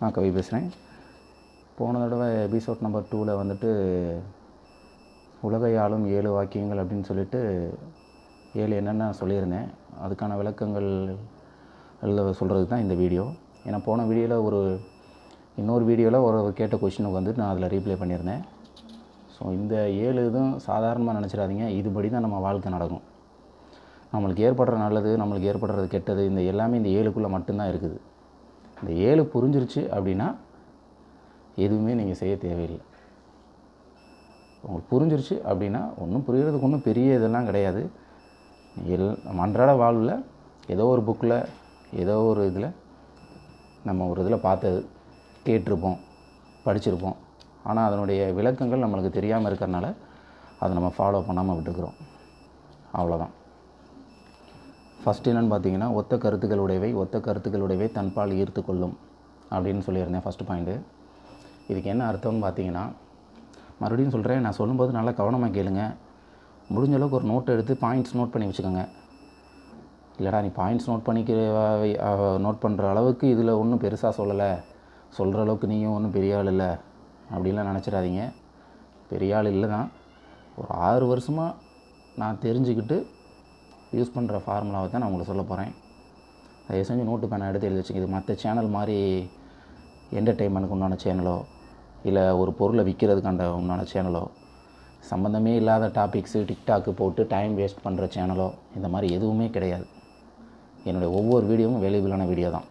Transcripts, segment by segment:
நான் கவி பேசுகிறேன் போன தடவை எபிசோட் நம்பர் டூவில் வந்துட்டு உலகை ஆளும் ஏழு வாக்கியங்கள் அப்படின்னு சொல்லிட்டு ஏழு என்னென்ன சொல்லியிருந்தேன். அதுக்கான விளக்கங்கள் சொல்கிறது தான் இந்த வீடியோ. ஏன்னா போன வீடியோவில் ஒரு இன்னொரு வீடியோவில் ஒரு கேட்ட கொஷினுக்கு வந்துட்டு நான் அதில் ரீப்ளை பண்ணியிருந்தேன். ஸோ இந்த ஏழு இதுவும் சாதாரணமாக நினச்சிடாதீங்க. இதுபடி தான் நம்ம வாழ்க்கை நடக்கும். நம்மளுக்கு ஏற்படுற நல்லது நம்மளுக்கு ஏற்படுறது கெட்டது இந்த எல்லாமே இந்த ஏழுக்குள்ளே மட்டும்தான் இருக்குது. இந்த ஏழு புரிஞ்சிருச்சு அப்படின்னா எதுவுமே நீங்கள் செய்ய தேவையில்லை. உங்களுக்கு புரிஞ்சிருச்சு அப்படின்னா ஒன்றும் புரிகிறதுக்கு ஒன்றும் பெரிய இதெல்லாம் கிடையாது. எல் நம்ம அன்றாட வாழ்வில் ஏதோ ஒரு புக்கில் ஏதோ ஒரு இதில் நம்ம ஒரு இதில் பார்த்தது கேட்டிருப்போம் படிச்சிருப்போம். ஆனால் அதனுடைய விளக்கங்கள் நம்மளுக்கு தெரியாமல் இருக்கிறனால அதை நம்ம ஃபாலோ பண்ணாமல் விட்டுக்கிறோம். அவ்வளோதான் ஃபஸ்ட் என்னென்னு பார்த்தீங்கன்னா ஒத்த கருத்துக்களுடையவை ஒத்த கருத்துக்களுடையவை தன்பால் ஈர்த்து கொள்ளும் அப்படின்னு சொல்லியிருந்தேன் ஃபஸ்ட்டு பாயிண்ட்டு இதுக்கு என்ன அர்த்தம்னு பார்த்தீங்கன்னா மறுபடியும் சொல்கிறேன் நான் சொல்லும்போது நல்லா கவனமாக கேளுங்க. முடிஞ்ச அளவுக்கு ஒரு நோட் எடுத்து பாயிண்ட்ஸ் நோட் பண்ணி வச்சுக்கோங்க. இல்லைடா நீ பாயிண்ட்ஸ் நோட் பண்ணிக்கிற நோட் பண்ணுற அளவுக்கு இதில் ஒன்றும் பெருசாக சொல்லலை. சொல்கிற அளவுக்கு நீங்கள் ஒன்றும் பெரிய ஆள் இல்லை. அப்படின்லாம் நினச்சிடாதீங்க. பெரிய ஆள் இல்லை தான் ஒரு ஆறு வருஷமாக நான் தெரிஞ்சுக்கிட்டு யூஸ் பண்ணுற ஃபார்முலாவை தான் நான் உங்களுக்கு சொல்ல போகிறேன். தயவு செஞ்சு நோட்டு பேனை எடுத்து எழுதி வச்சுக்கிது மற்ற சேனல் மாதிரி என்டர்டெயின்மெண்ட்டுக்கு உண்டான சேனலோ இல்லை ஒரு பொருளை விற்கிறதுக்கான உண்டான சேனலோ சம்மந்தமே இல்லாத டாபிக்ஸு டிக்டாக்கு போட்டு டைம் வேஸ்ட் பண்ணுற சேனலோ இந்த மாதிரி எதுவுமே கிடையாது. என்னுடைய ஒவ்வொரு வீடியோவும் வேல்யூபிளான வீடியோ தான்.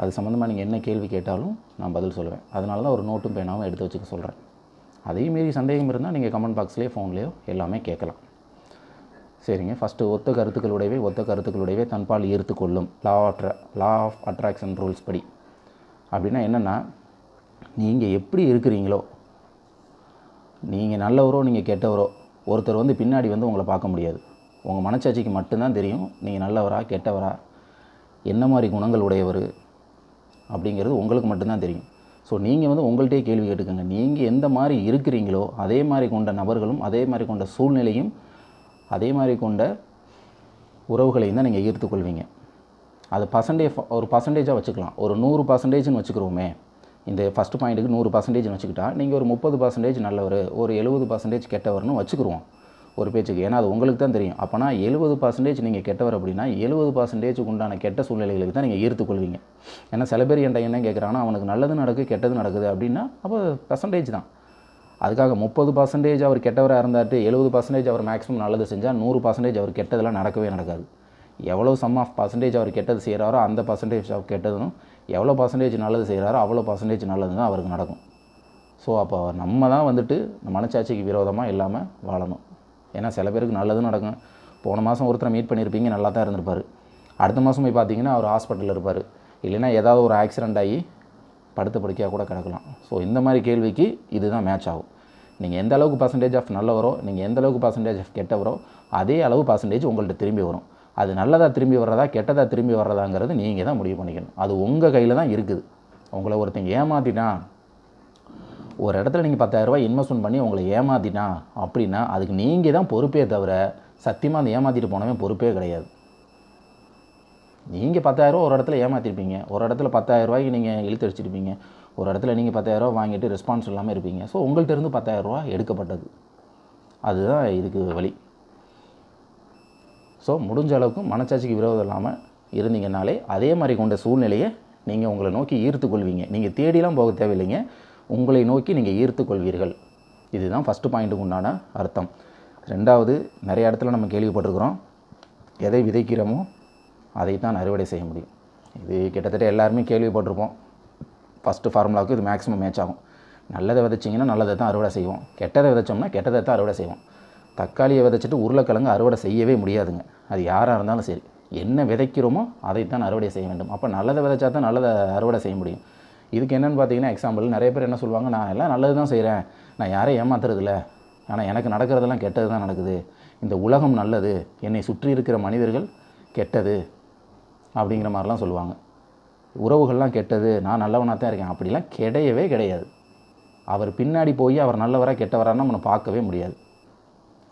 அது சம்மந்தமாக நீங்கள் என்ன கேள்வி கேட்டாலும் நான் பதில் சொல்லுவேன். அதனால தான் ஒரு நோட்டும் பேனாவும் எடுத்து வச்சுக்க சொல்கிறேன் அதையும் மீறி சந்தேகம் இருந்தால் நீங்கள் கமெண்ட் பாக்ஸ்லேயோ ஃபோன்லேயோ எல்லாமே கேட்கலாம். சரிங்க. ஃபஸ்ட்டு ஒத்த கருத்துக்களுடையவே ஒத்த கருத்துக்களுடையவே தன்பால் ஈர்த்து கொள்ளும். Law of law of attraction rules படி. அப்படின்னா என்னென்னா நீங்கள் எப்படி இருக்கிறீங்களோ நீங்கள் நல்லவரோ நீங்கள் கெட்டவரோ ஒருத்தர் வந்து பின்னாடி வந்து உங்களை பார்க்க முடியாது. உங்கள் மனச்சாட்சிக்கு மட்டும்தான் தெரியும் நீங்கள் நல்லவரா கெட்டவரா என்ன மாதிரி குணங்கள் உடையவர் அப்படிங்கிறது உங்களுக்கு மட்டும்தான் தெரியும். ஸோ நீங்கள் வந்து உங்கள்கிட்டயே கேள்வி கேட்டுக்கோங்க. நீங்கள் எந்த மாதிரி இருக்கிறீங்களோ அதே மாதிரி கொண்ட நபர்களும் அதே மாதிரி கொண்ட சூழ்நிலையும் அதே மாதிரி கொண்ட உறவுகளையும் தான் நீங்கள் ஈர்த்துக்கொள்வீங்க. அது பர்சன்டேஜ் ஒரு பர்சன்டேஜாக வச்சுக்கலாம். ஒரு நூறு பர்சன்டேஜ்னு வச்சுக்கிறோமே இந்த ஃபஸ்ட் பாயிண்ட்டுக்கு நூறு பர்சன்டேஜ்னு வச்சுக்கிட்டா நீங்கள் ஒரு முப்பது பர்சன்டேஜ் நல்லவர் ஒரு எழுபது பர்சன்டேஜ் கெட்டவர்னு வச்சுக்கிருவோம் ஒரு பேச்சுக்கு. ஏன்னா அது உங்களுக்கு தான் தெரியும். அப்போனா எழுபது பர்சன்டேஜ் நீங்கள் கெட்டவர் அப்படின்னா எழுபது பர்சன்டேஜுக்கு உண்டான கெட்ட சூழ்நிலைகளுக்கு தான் நீங்கள் ஈர்த்துக்கொள்வீங்க. ஏன்னா சில பேர் என்கிட்ட என்ன கேட்குறாங்கன்னா அவனுக்கு நல்லது நடக்குது கெட்டது நடக்குது அப்படின்னா அப்போ பர்சன்டேஜ் தான். அதுக்காக முப்பது பர்சன்டேஜ் அவர் கெட்டவராக இருந்தாட்டு எழுபது பர்சன்டேஜ் அவர் மேக்ஸிமம் நல்லது செஞ்சால் நூறு பர்சன்டேஜ் அவர் கெட்டதெல்லாம் நடக்கவே நடக்காது. எவ்வளோ சம் ஆஃப் பர்சன்டேஜ் அவர் கெட்டது செய்கிறாரோ அந்த பர்சன்டேஜ் அவர் கெட்டதும் எவ்வளோ பர்சன்டேஜ் நல்லது செய்கிறாரோ அவ்வளோ பர்சன்டேஜ் நல்லது தான் அவருக்கு நடக்கும். ஸோ அப்போ நம்ம தான் வந்துட்டு மனச்சாட்சிக்கு விரோதமாக இல்லாமல் வாழணும். ஏன்னா சில பேருக்கு நல்லதும் நடக்கும். போன மாதம் ஒருத்தரை மீட் பண்ணியிருப்பீங்க நல்லா தான் இருந்திருப்பார். அடுத்த மாதம் போய் பார்த்தீங்கன்னா அவர் ஹாஸ்பிட்டலில் இருப்பார். இல்லைன்னா ஏதாவது ஒரு ஆக்சிடெண்ட் ஆகி படுத்த படுக்கையாக கூட கிடக்கலாம். ஸோ இந்த மாதிரி கேள்விக்கு இதுதான் மேட்ச் ஆகும். நீங்கள் எந்த அளவுக்கு பர்சன்டேஜ் ஆஃப் நல்லவரோ நீங்கள் எந்த அளவுக்கு பர்சன்டேஜ் ஆஃப் கெட்டவரோ அதே அளவு பர்சன்டேஜ் உங்கள்கிட்ட திரும்பி வரும். அது நல்லதாக திரும்பி வர்றதா கெட்டதாக திரும்பி வர்றதாங்கிறது நீங்கள் தான் முடிவு பண்ணிக்கணும். அது உங்கள் கையில் தான் இருக்குது. உங்களை ஒருத்தங்க ஏமாற்றினா ஒரு இடத்துல நீங்கள் பத்தாயிரரூபா இன்வெஸ்ட்மெண்ட் பண்ணி உங்களை ஏமாற்றினா அப்படின்னா அதுக்கு நீங்கள் தான் பொறுப்பே தவிர சத்தியமாக அந்த ஏமாற்றிட்டு போனவன் பொறுப்பே கிடையாது. நீங்கள் பத்தாயிரரூவா ஒரு இடத்துல ஏமாற்றிருப்பீங்க ஒரு இடத்துல பத்தாயிரரூவாய்க்கு நீங்கள் இழுத்தடிச்சிருப்பீங்க ஒரு இடத்துல நீங்கள் பத்தாயிரரூவா வாங்கிட்டு ரெஸ்பான்ஸ் இல்லாமல் இருப்பீங்க. ஸோ உங்கள்கிட்ட இருந்து பத்தாயிரரூவா எடுக்கப்பட்டது. அதுதான் இதுக்கு வழி. ஸோ முடிஞ்ச அளவுக்கு மனச்சாட்சிக்கு விரோதம் இல்லாமல் இருந்தீங்கனாலே அதே மாதிரி கொண்ட சூழ்நிலையை நீங்கள் உங்களை நோக்கி ஈர்த்து கொள்வீங்க. நீங்கள் தேடிலாம் போக தேவையில்லைங்க. உங்களை நோக்கி நீங்கள் ஈர்த்து கொள்வீர்கள். இதுதான் ஃபஸ்ட்டு பாயிண்ட்டுக்கு உண்டான அர்த்தம். ரெண்டாவது நிறைய இடத்துல நம்ம கேள்விப்பட்டிருக்கிறோம். எதை விதைக்கிறோமோ அதை தான் அறுவடை செய்ய முடியும். இது கிட்டத்தட்ட எல்லாருமே கேள்விப்பட்டிருப்போம். ஃபஸ்ட்டு ஃபார்முலாவுக்கு இது மேக்ஸிமம் மேட்ச் ஆகும். நல்லதை விதைச்சிங்கன்னா நல்லதை தான் அறுவடை செய்வோம். கெட்டதை விதைச்சோம்னா கெட்டதை தான் அறுவடை செய்வோம். தக்காளியை விதைச்சிட்டு உருளைக்கிழங்கு அறுவடை செய்யவே முடியாதுங்க. அது யாராக இருந்தாலும் சரி. என்ன விதைக்கிறோமோ அதைத்தான் அறுவடை செய்ய வேண்டும். அப்போ நல்லதை விதைச்சா தான் நல்லதை அறுவடை செய்ய முடியும். இதுக்கு என்னென்னு பார்த்தீங்கன்னா எக்ஸாம்பிள் நிறைய பேர் என்ன சொல்லுவாங்க நான் எல்லாம் நல்லது தான் செய்கிறேன் நான் யாரையும் ஏமாத்துறதில்ல. ஆனால் எனக்கு நடக்கிறதெல்லாம் கெட்டது தான் நடக்குது. இந்த உலகம் நல்லது. என்னை சுற்றி இருக்கிற மனிதர்கள் கெட்டது. அப்படிங்கிற மாதிரிலாம் சொல்லுவாங்க. உறவுகள்லாம் கெட்டது நான் நல்லவனாக தான் இருக்கேன் அப்படிலாம் கிடையவே கிடையாது. அவர் பின்னாடி போய் அவர் நல்லவராக கெட்டவரான்னு நம்ம பார்க்கவே முடியாது.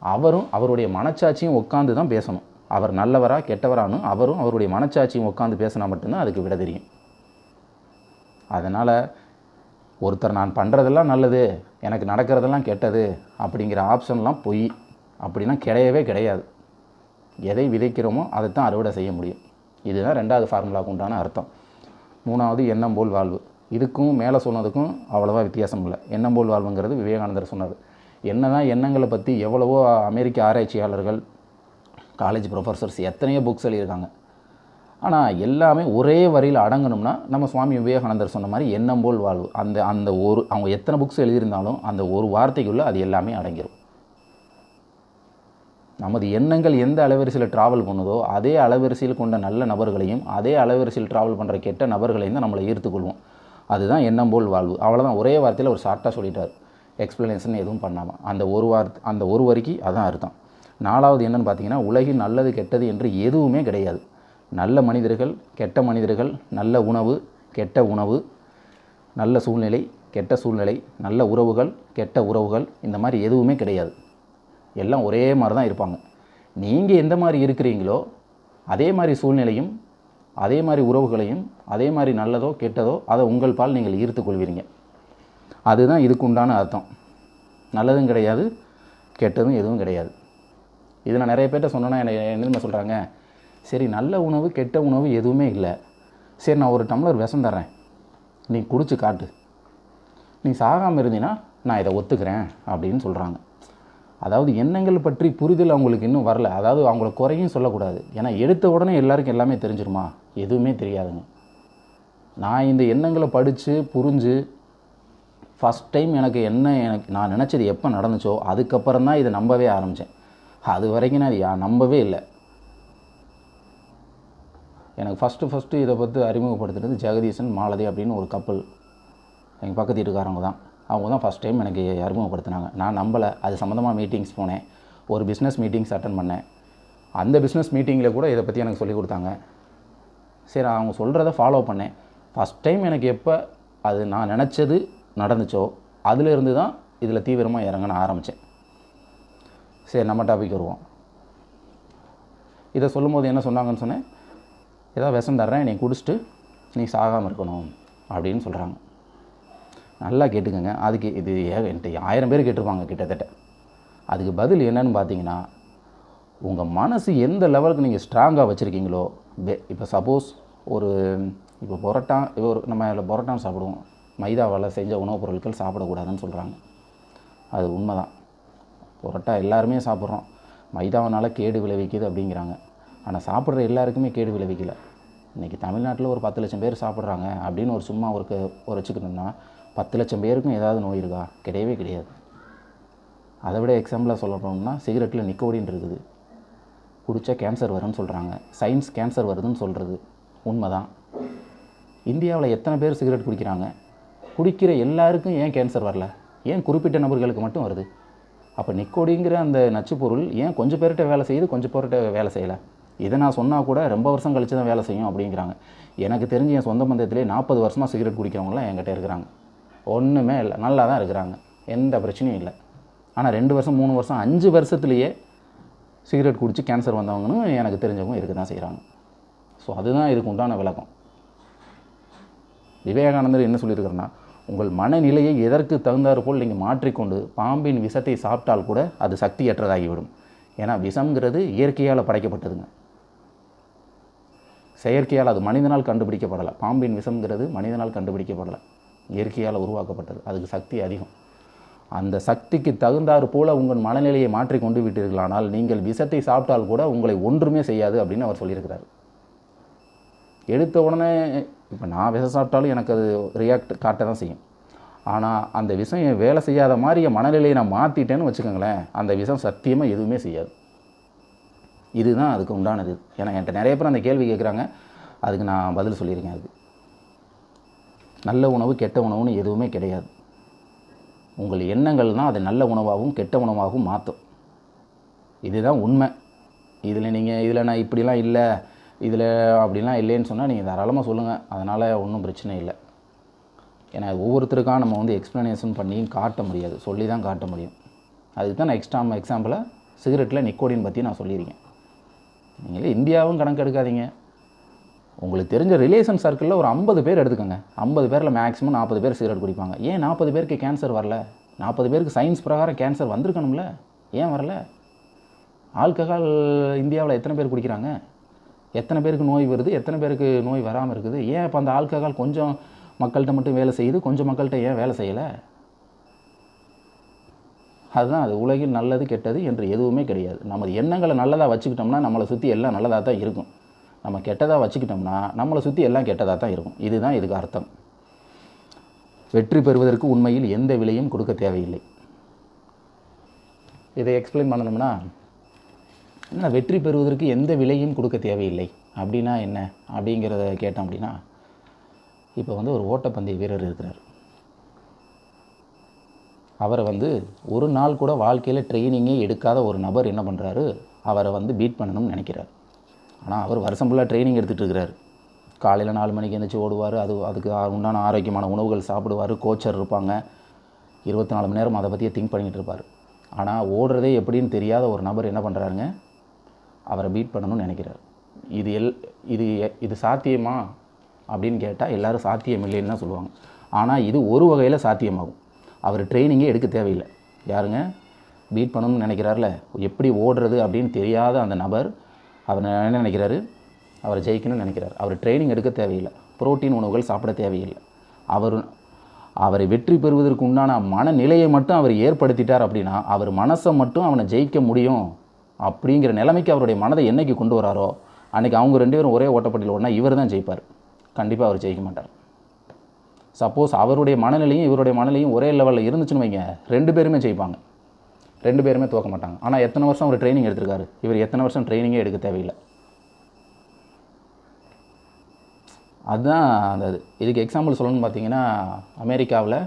அவரும் அவருடைய மனச்சாட்சியும் உட்காந்து தான் பேசணும். அவர் நல்லவரா கெட்டவரானு அவரும் அவருடைய மனச்சாட்சியும் உட்காந்து பேசினா மட்டும்தான் அதுக்கு விட தெரியும். அதனால் ஒருத்தர் நான் பண்ணுறதெல்லாம் நல்லது எனக்கு நடக்கிறதெல்லாம் கெட்டது அப்படிங்கிற ஆப்ஷன்லாம் பொய் அப்படின்னா கிடையவே கிடையாது. எதை விதைக்கிறோமோ அதை தான் அறுவடை செய்ய முடியும். இதுதான் ரெண்டாவது ஃபார்முலாவுக்கு உண்டான அர்த்தம். மூணாவது எண்ணம் போல் வாழ்வு. இதுக்கும் மேலே சொன்னதுக்கும் அவ்வளோவா வித்தியாசம் இல்லை. எண்ணம் போல் வாழ்வுங்கிறது விவேகானந்தர் சொன்னார். என்ன தான் எண்ணங்களை பற்றி எவ்வளவோ அமெரிக்க ஆராய்ச்சியாளர்கள் காலேஜ் ப்ரொஃபஸர்ஸ் எத்தனையோ புக்ஸ் எழுதியிருக்காங்க. ஆனால் எல்லாமே ஒரே வரியில் அடங்கணும்னா நம்ம சுவாமி விவேகானந்தர் சொன்ன மாதிரி எண்ணம் போல் வாழ்வு. அந்த அந்த ஒரு அவங்க எத்தனை புக்ஸ் எழுதியிருந்தாலும் அந்த ஒரு வார்த்தைக்குள்ளே அது எல்லாமே அடங்கிடும் நமது எண்ணங்கள் எந்த அளவரிசையில் ட்ராவல் பண்ணுதோ அதே அளவரிசையில் கொண்ட நல்ல நபர்களையும் அதே அளவரிசையில் ட்ராவல் பண்ணுற கெட்ட நபர்களையும் தான் நம்மளை ஈர்த்துக்கொள்வோம் அதுதான் எண்ணம் போல் வாழ்வு. அவ்வளோதான் ஒரே வார்த்தையில் ஒரு ஷார்ட்டாக சொல்லிட்டார். எக்ஸ்ப்ளனேஷன் எதுவும் பண்ணாமல் அந்த ஒரு வார்த்தை அந்த ஒரு வரிக்கு அதான் அர்த்தம். நாலாவது என்னன்னு பார்த்தீங்கன்னா உலகில் நல்லது கெட்டது என்று எதுவுமே கிடையாது. நல்ல மனிதர்கள் கெட்ட மனிதர்கள் நல்ல உணவு கெட்ட உணவு நல்ல சூழ்நிலை கெட்ட சூழ்நிலை நல்ல உறவுகள் கெட்ட உறவுகள் இந்த மாதிரி எதுவுமே கிடையாது. எல்லாம் ஒரே மாதிரி தான் இருப்பாங்க. நீங்கள் எந்த மாதிரி இருக்கிறீங்களோ அதே மாதிரி சூழ்நிலையும் அதே மாதிரி உறவுகளையும் அதே மாதிரி நல்லதோ கெட்டதோ அதை உங்கள் பால் நீங்கள் ஈர்த்து கொள்வீங்க. அதுதான் இதுக்கு உண்டான அர்த்தம். நல்லதும் கிடையாது கெட்டதும் எதுவும் கிடையாது. இது நான் நிறைய பேர்ட்ட சொன்னேன்னா என்ன என்ன சொல்கிறாங்க சரி நல்ல உணவு கெட்ட உணவு எதுவுமே இல்லை. சரி நான் ஒரு டம்ளர் விஷம் தர்றேன். நீ குடிச்சு காட்டு. நீ சாகாமல் இருந்தீன்னா நான் இதை ஒத்துக்கிறேன் அப்படின்னு சொல்கிறாங்க அதாவது எண்ணங்கள் பற்றி புரிதல் அவங்களுக்கு இன்னும் வரல. அதாவது அவங்கள குறையும் சொல்லக்கூடாது. ஏன்னா எடுத்த உடனே எல்லாருக்கும் எல்லாமே தெரிஞ்சிருமா? எதுவுமே தெரியாதுங்க. நான் இந்த எண்ணங்களை படித்து புரிஞ்சு ஃபஸ்ட் டைம் எனக்கு என்ன எனக்கு நான் நினச்சது எப்போ நடந்துச்சோ அதுக்கப்புறம் தான் இதை நம்பவே ஆரம்பித்தேன் அது வரைக்கும் நான் யா நம்பவே இல்லை. எனக்கு ஃபஸ்ட்டு ஃபஸ்ட்டு இதை பற்றி அறிமுகப்படுத்துனது ஜெகதீசன் மாலதி அப்படின்னு ஒரு கப்பல் எங்கள் பக்கத்து வீட்டுக்காரங்க தான். அவங்க தான் ஃபஸ்ட் டைம் எனக்கு அறிமுகப்படுத்தினாங்க. நான் நம்பலை. அது சம்மந்தமாக மீட்டிங்ஸ் போனேன். ஒரு பிஸ்னஸ் மீட்டிங்ஸ் அட்டன் பண்ணேன். அந்த பிஸ்னஸ் மீட்டிங்கில் கூட இதை பற்றி எனக்கு சொல்லிக் கொடுத்தாங்க. சரி அவங்க சொல்கிறத ஃபாலோ பண்ணேன். ஃபஸ்ட் டைம் எனக்கு எப்போ அது நான் நினச்சது நடந்துச்சோ அதிலிருந்து தான் இதில் தீவிரமாக இறங்கணும் ஆரம்பித்தேன் சரி நம்ம டாபிக் வருவோம். இதை சொல்லும்போது என்ன சொன்னாங்கன்னு சொன்னேன் ஏதாவது விஷம் தர்றேன் நீ குடிச்சிட்டு நீ சாகாமல் இருக்கணும் அப்படின்னு சொல்கிறாங்க நல்லா கேட்டுக்கோங்க. அதுக்கு இது என்கிட்ட ஆயிரம் பேர் கேட்டிருப்பாங்க கிட்டத்தட்ட. அதுக்கு பதில் என்னன்னு பார்த்தீங்கன்னா உங்கள் மனசு எந்த லெவலுக்கு நீங்கள் ஸ்ட்ராங்காக வச்சுருக்கீங்களோ இப்போ சப்போஸ் ஒரு இப்போ பொரோட்டா இப்போ ஒரு நம்ம அதில் பொரோட்டான்னு சாப்பிடுவோம். மைதாவால் செஞ்ச உணவுப் பொருட்கள் சாப்பிடக்கூடாதுன்னு சொல்கிறாங்க அது உண்மைதான். பொரோட்டா எல்லாருமே சாப்பிட்றோம். மைதாவனால் கேடு விளைவிக்குது அப்படிங்கிறாங்க. ஆனால் சாப்பிட்ற எல்லாருக்குமே கேடு விளைவிக்கலை. இன்றைக்கி தமிழ்நாட்டில் ஒரு பத்து லட்சம் பேர் சாப்பிட்றாங்க அப்படின்னு ஒரு சும்மா ஒரு ஒரு வச்சுக்கணும்னா பத்து லட்சம் பேருக்கும் ஏதாவது நோய் இருக்கா? கிடையவே கிடையாது. அதை விட எக்ஸாம்பிளாக சொல்ல போனோம்னா சிகரெட்டில் நிக்கோடின் இருக்குது. குடித்தா கேன்சர் வரும்னு சொல்கிறாங்க சயின்ஸ் கேன்சர் வருதுன்னு சொல்கிறது உண்மைதான். இந்தியாவில் எத்தனை பேர் சிகரெட் குடிக்கிறாங்க? குடிக்கிற எல்லாருக்கும் ஏன் கேன்சர் வரல? ஏன் குறிப்பிட்ட நபர்களுக்கு மட்டும் வருது? அப்போ நிக்கோடிங்கிற அந்த நச்சு பொருள் ஏன் கொஞ்சம் பேர்கிட்ட வேலை செய்யுது கொஞ்சம் பேர்கிட்ட வேலை செய்யலை? இதை நான் சொன்னால் கூட ரொம்ப வருஷம் கழிச்சு தான் வேலை செய்யும் அப்படிங்கிறாங்க. எனக்கு தெரிஞ்சு என் சொந்த பந்தத்திலே நாற்பது வருஷமாக சிகரெட் குடிக்கிறவங்களாம் என்கிட்ட இருக்கிறாங்க. ஒன்றுமே இல்லை. நல்லா தான் இருக்கிறாங்க. எந்த பிரச்சனையும் இல்லை. ஆனால் ரெண்டு வருஷம் மூணு வருஷம் அஞ்சு வருஷத்துலேயே சிகரெட் குடித்து கேன்சர் வந்தவங்கன்னு எனக்கு தெரிஞ்சவங்க இருக்க தான் செய்கிறாங்க ஸோ அதுதான் இதுக்கு உண்டான விளக்கம். விவேகானந்தர் என்ன சொல்லியிருக்கிறேன்னா உங்கள் மனநிலையை எதற்கு தகுந்தாறு போல் நீங்கள் மாற்றிக்கொண்டு பாம்பின் விஷத்தை சாப்பிட்டால் கூட அது சக்தியற்றதாகிவிடும். ஏன்னா விஷம்ங்கிறது இயற்கையால் படைக்கப்பட்டதுங்க. செயற்கையால் அது மனிதனால் கண்டுபிடிக்கப்படலை. பாம்பின் விஷம்ங்கிறது மனிதனால் கண்டுபிடிக்கப்படலை. இயற்கையால் உருவாக்கப்பட்டது. அதுக்கு சக்தி அதிகம். அந்த சக்திக்கு தகுந்தாறு போல உங்கள் மனநிலையை மாற்றி கொண்டு விட்டீர்களானால் நீங்கள் விஷத்தை சாப்பிட்டால் கூட உங்களை ஒன்றுமே செய்யாது அப்படின்னு அவர் சொல்லியிருக்கிறார். எடுத்த உடனே இப்போ நான் விஷம் சாப்பிட்டாலும் எனக்கு அது ரியாக்ட் காட்ட தான் செய்யும். ஆனால் அந்த விஷம் என் வேலை செய்யாத மாதிரி என் மனநிலையை நான் மாற்றிட்டேன்னு வச்சுக்கோங்களேன் அந்த விஷம் சத்தியமாக எதுவுமே செய்யாது. இதுதான் அதுக்கு உண்டானது. ஏன்னா என்கிட்ட நிறைய பேர் அந்த கேள்வி கேட்குறாங்க. அதுக்கு நான் பதில் சொல்லியிருக்கேன் அதுக்கு. நல்ல உணவு கெட்ட உணவுன்னு எதுவுமே கிடையாது. உங்கள் எண்ணங்கள் தான் அதை நல்ல உணவாகவும் கெட்ட உணவாகவும் மாற்றும் இதுதான் உண்மை. இதில் நீங்கள் இதில் நான் இப்படிலாம் இல்லை இதில் அப்படிலாம் இல்லைன்னு சொன்னால் நீங்கள் தாராளமாக சொல்லுங்கள் அதனால் ஒன்றும் பிரச்சனை இல்லை. ஏன்னா ஒவ்வொருத்தருக்காக நம்ம வந்து எக்ஸ்ப்ளனேஷன் பண்ணியும் காட்ட முடியாது. சொல்லி தான் காட்ட முடியும். அதுக்கு தான் நான் எக்ஸ்ட்ரா எக்ஸாம்பிளாக சிகரெட்டில் நிக்கோடின் பற்றி நான் சொல்லியிருக்கேன். நீங்களே இந்தியாவும் கணக்கு எடுக்காதீங்க. உங்களுக்கு தெரிஞ்ச ரிலேஷன் சர்க்கிளில் ஒரு ஐம்பது பேர் எடுத்துக்கோங்க. ஐம்பது பேரில் மேக்ஸிமம் நாற்பது பேர் சிகரெட் குடிப்பாங்க. ஏன் நாற்பது பேருக்கு கேன்சர் வரல? நாற்பது பேருக்கு சயின்ஸ் பிரகாரம் கேன்சர் வந்திருக்கணும்ல? ஏன் வரல? ஆல்கஹால் இந்தியாவில் எத்தனை பேர் குடிக்கிறாங்க? எத்தனை பேருக்கு நோய் வருது? எத்தனை பேருக்கு நோய் வராமல் இருக்குது? ஏன் இப்போ அந்த ஆல்கஹால் கொஞ்சம் மக்கள்கிட்ட மட்டும் வேலை செய்யுது? கொஞ்சம் மக்கள்கிட்ட ஏன் வேலை செய்யலை? அதுதான் அது. உலகில் நல்லது கெட்டது என்று எதுவுமே கிடையாது. நமது எண்ணங்களை நல்லதாக வச்சுக்கிட்டோம்னா நம்மளை சுற்றி எல்லாம் நல்லதாக தான் இருக்கும். நம்ம கெட்டதாக வச்சுக்கிட்டோம்னா நம்மளை சுற்றி எல்லாம் கெட்டதாக தான் இருக்கும். இதுதான் இதுக்கு அர்த்தம். வெற்றி பெறுவதற்கு உண்மையில் எந்த விலையும் கொடுக்க தேவையில்லை. இதை எக்ஸ்பிளைன் பண்ணணும்னா என்ன வெற்றி பெறுவதற்கு எந்த விலையும் கொடுக்க தேவையில்லை. அப்படின்னா என்ன? அப்படிங்கிறத கேட்டோம் அப்படின்னா இப்போ வந்து ஒரு ஓட்டப்பந்தய வீரர் இருக்கிறார். அவரை வந்து ஒரு நாள் கூட வாழ்க்கையில் ட்ரைனிங்கே எடுக்காத ஒரு நபர் என்ன பண்ணுறாரு அவரை வந்து பீட் பண்ணணும்னு நினைக்கிறார். ஆனால் அவர் வருஷம் ஃபுல்லாக ட்ரைனிங் எடுத்துகிட்டு இருக்கிறார். காலையில் நாலு மணிக்கு எழுந்திரிச்சு ஓடுவார். அது அதுக்கு உண்டான ஆரோக்கியமான உணவுகள் சாப்பிடுவார். கோச்சர் இருப்பாங்க. இருபத்தி நாலு மணி நேரம் அதை பற்றியே திங்க் பண்ணிகிட்டு இருப்பார். ஆனால் ஓடுறதே எப்படின்னு தெரியாத ஒரு நபர் என்ன பண்ணுறாருங்க அவரை பீட் பண்ணணும்னு நினைக்கிறார். இது எல் இது இது சாத்தியமா? அப்படின்னு கேட்டால் எல்லாரும் சாத்தியம் இல்லைன்னு தான் சொல்லுவாங்க. ஆனால் இது ஒரு வகையில் சாத்தியமாகும். அவர் ட்ரைனிங்கே எடுக்க தேவையில்லை. யாருங்க? பீட் பண்ணணும்னு நினைக்கிறார்ல. எப்படி ஓடுறது அப்படின்னு தெரியாத அந்த நபர் அவர் என்ன நினைக்கிறாரு? அவர் ஜெயிக்கணும்னு நினைக்கிறார். அவர் ட்ரைனிங் எடுக்க தேவையில்லை. புரோட்டீன் உணவுகள் சாப்பிட தேவையில்லை. அவர் அவரை வெற்றி பெறுவதற்கு உண்டான மனநிலையை மட்டும் அவர் ஏற்படுத்திட்டார் அப்படின்னா அவர் மனசை மட்டும் அவனை ஜெயிக்க முடியும் அப்படிங்கிற நிலைமைக்கு அவருடைய மனதை என்றைக்கு கொண்டு வராரோ அன்னைக்கு அவங்க ரெண்டு பேரும் ஒரே ஓட்டப்பட்டியில் ஒன்றா இவர் தான் ஜெயிப்பார். கண்டிப்பாக அவர் ஜெயிக்க மாட்டார். சப்போஸ் அவருடைய மனநிலையும் இவருடைய மனநிலையும் ஒரே லெவலில் இருந்துச்சுன்னு வைங்க ரெண்டு பேருமே ஜெயிப்பாங்க. ரெண்டு பேருமே தோக்க மாட்டாங்க. ஆனால் எத்தனை வருஷம் அவர் ட்ரைனிங் எடுத்திருக்காரு? இவர் எத்தனை வருஷம் ட்ரைனிங்கே எடுக்க தேவையில்லை. அதுதான் அந்த இது. இதுக்கு எக்ஸாம்பிள் சொல்லணும்னு பார்த்தீங்கன்னா அமெரிக்காவில்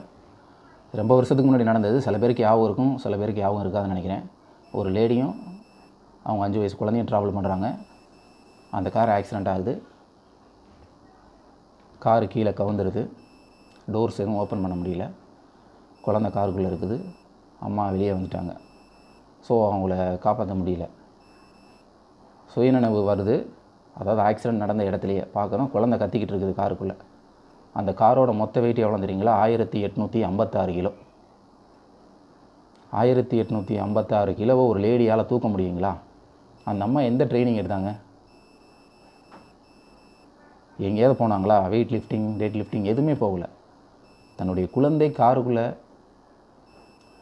ரொம்ப வருஷத்துக்கு முன்னாடி நடந்தது சில பேருக்கு யாவும் இருக்கும் சில பேருக்கு யாவும் இருக்காதுன்னு நினைக்கிறேன். ஒரு லேடியும் அவங்க அஞ்சு வயசு குழந்தையும் ட்ராவல் பண்ணுறாங்க அந்த கார் ஆக்சிடெண்ட் ஆகுது. காரு கீழே கவுந்துருது. டோர்ஸ் எதுவும் ஓப்பன் பண்ண முடியல. குழந்தை காருக்குள்ளே இருக்குது. அம்மா வெளியே வந்துட்டாங்க. ஸோ அவங்கள காப்பாற்ற முடியல. சுயநினைவு வருது. அதாவது ஆக்சிடென்ட் நடந்த இடத்துலையே பார்க்குறோம். குழந்தை கத்திக்கிட்டு இருக்குது காருக்குள்ளே. அந்த காரோட மொத்த வெயிட் எவ்வளோ தெரியுங்களா? ஆயிரத்தி எட்நூற்றி ஐம்பத்தாறு கிலோ. ஆயிரத்தி எட்நூற்றி ஐம்பத்தாறு கிலோவை ஒரு லேடியால் தூக்க முடியுங்களா? அந்த அம்மா எந்த ட்ரைனிங் எடுத்தாங்க? எங்கேயாவது போனாங்களா? வெயிட் லிஃப்டிங் டேட் லிஃப்டிங் எதுவுமே போகல. தன்னுடைய குழந்தை காருக்குள்ளே